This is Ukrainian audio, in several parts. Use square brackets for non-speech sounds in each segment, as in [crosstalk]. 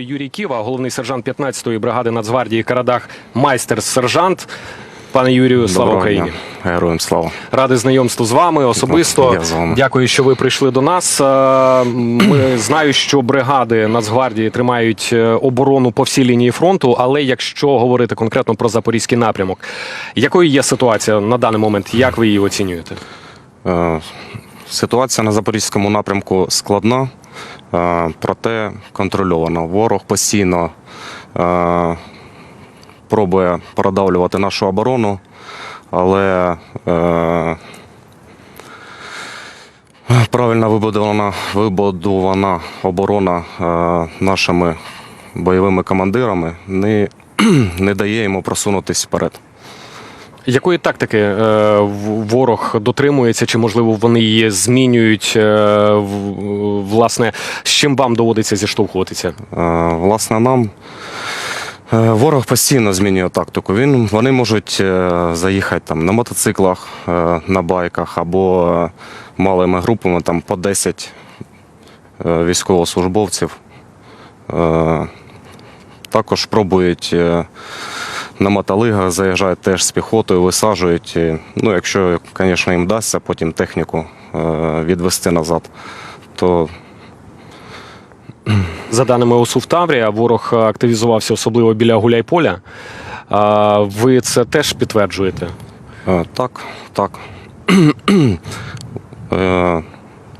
Юрій Ківа, головний сержант 15-ї бригади Нацгвардії Карадах, майстер-сержант. Пане Юрію, слава Доброго Україні! дня. Героям слава. Радий знайомству з вами особисто. Я з вами. Дякую, що ви прийшли до нас. Е, Ми [clears throat] знаю, що бригади Нацгвардії тримають е, оборону по всій лінії фронту. Але якщо говорити конкретно про запорізький напрямок, якою є ситуація на даний момент? Як ви її оцінюєте? Е, Ситуація на запорізькому напрямку складна, проте контрольована. Ворог постійно е, пробує продавлювати нашу оборону, але е, правильно вибудована, вибудована оборона е, нашими бойовими командирами не, [clears throat] не дає йому просунутися вперед. Якої тактики е, ворог дотримується, чи можливо вони її змінюють? е, Власне, з чим вам доводиться зіштовхуватися? Е, Власне, нам ворог постійно змінює тактику. Він, вони можуть заїхати там, на мотоциклах, на байках або малими групами там, по 10 е, військовослужбовців. Також пробують на мотолигах, заїжджають теж з піхотою, висаджують. Ну, якщо, звісно, їм вдасться потім техніку е, відвести назад, то За даними ОСУ в Таврія, ворог активізувався особливо біля Гуляйполя. Ви це теж підтверджуєте? Е, Так, так. Е,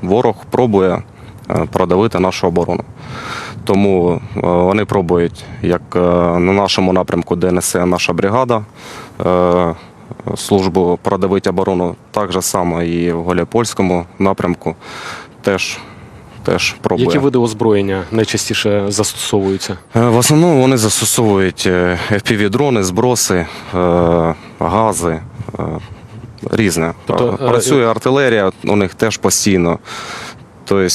Ворог пробує продавити нашу оборону. Тому е, вони пробують, як е, на нашому напрямку, де несе наша бригада, е, службу продавити оборону, так же само і в Голіпольському напрямку теж, теж пробує. Які види озброєння найчастіше застосовуються? В основному вони застосовують FPV-дрони, зброси, гази. Різне. Тобто, Працює артилерія, у них теж постійно. Тобто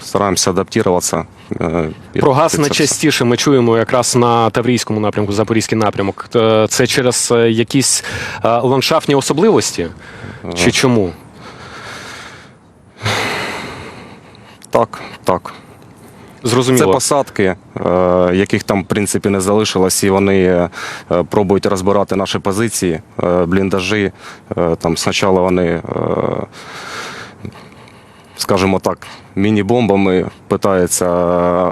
стараємося адаптуватися. Е, Про газ найчастіше ми чуємо якраз на Таврійському напрямку, Запорізький напрямок. Е, Це через е, якісь ландшафтні особливості? Чи чому? Так, так. Це посадки, яких там в принципі не залишилось, і вони пробують розбирати наші позиції, бліндажі. Там спочатку вони, скажімо так, міні-бомбами питаються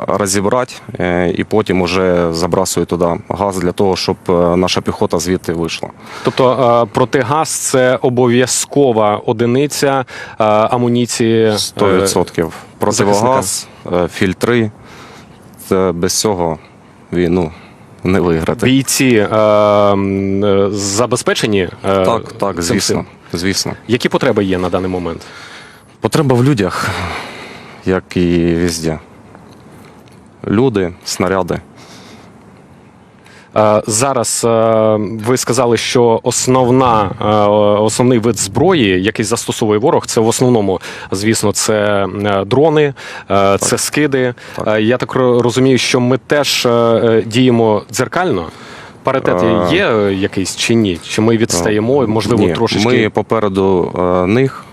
розібрати, е, і потім вже забрасують туди газ для того, щоб е, наша піхота звідти вийшла. Тобто е, протигаз це обов'язкова одиниця е, амуніції. е, 100%. Противогаз, е, фільтри. Це без цього війну не виграти. Бійці е, е, забезпечені? е, Так, так, звісно. Звісно. Які потреби є на даний момент? Потреба в людях, як і везде. Люди, снаряди. Е, Зараз е, ви сказали, що основна, е, основний вид зброї, який застосовує ворог, це в основному, звісно, це дрони, це скиди. Так. Я так розумію, що ми теж діємо дзеркально. Паритет є якийсь чи ні? Чи ми відстаємо, можливо, Ні, трошечки. Ми попереду них.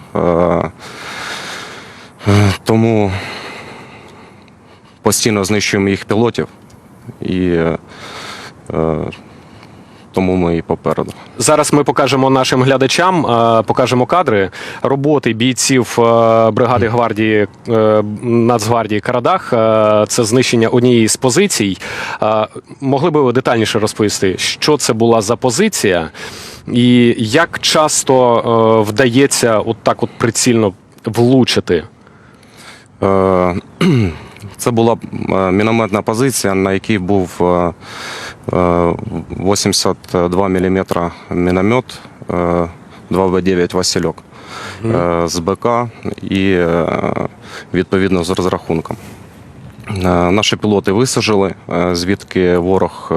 Е, тому постійно знищуємо їх пілотів. І е, е, тому ми і попереду. Зараз ми покажемо нашим глядачам, покажемо кадри роботи бійців бригади гвардії Нацгвардії Карадах. Це знищення однієї з позицій. Могли би ви детальніше розповісти, що це була за позиція, і як часто вдається от так от прицільно влучити? Е, [clears throat] Це була е, мінометна позиція, на якій був е, е, 82 мм міномет е, 2В9 Васильок з БК і відповідно з розрахунком. Наші пілоти висажили, звідки ворог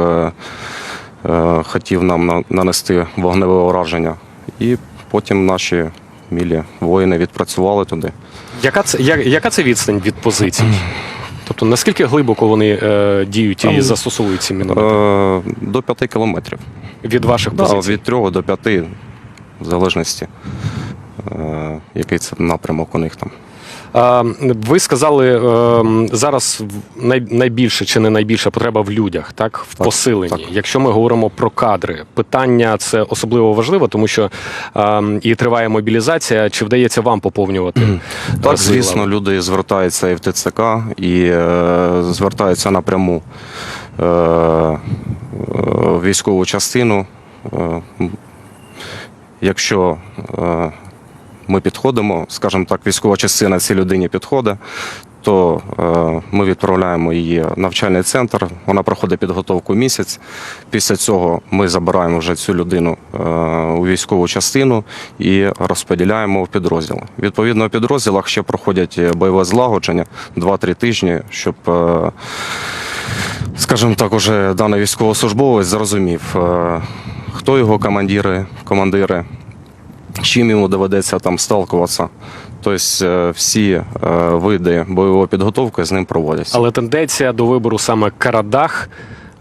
хотів нам нанести вогневе ураження. І потім наші мілі воїни відпрацювали туди. Яка це я- яка це відстань від позицій? [clears throat] Тобто наскільки глибоко вони е, діють і застосовують ці міномети Е, До 5 кілометрів. від ваших Да, позицій? від 3 до 5, в залежності, е, який це напрямок у них там. Ви сказали е, зараз найбільше чи не найбільша потреба в людях, так в Так, посиленні. так. Якщо ми говоримо про кадри, питання це особливо важливо, тому що і триває мобілізація. Чи вдається вам поповнювати? Так, звісно, люди звертаються і в ТЦК, і е, звертаються напряму е, військову частину. Якщо ми підходимо, скажімо так, військова частина цій людині підходить, то е, ми відправляємо її в навчальний центр. Вона проходить підготовку місяць. Після цього ми забираємо вже цю людину е, у військову частину і розподіляємо в підрозділи. Відповідно, в підрозділах ще проходять бойове злагодження 2-3 тижні, щоб. е, Скажімо так, уже даний військовослужбовець зрозумів, е, хто його командири, командири, чим йому доведеться там сталкуватися. Тобто е, всі е, види бойової підготовки з ним проводяться. Але тенденція до вибору саме Карадах.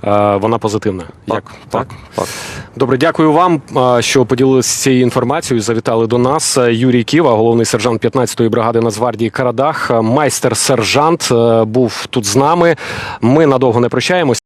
е, Вона позитивна. Так, так, так. Добре, дякую вам, що поділилися цією інформацією. Завітали до нас. Юрій Ківа, головний сержант 15-ї бригади Нацгвардії Карадах, майстер-сержант, був тут з нами. Ми надовго не прощаємось.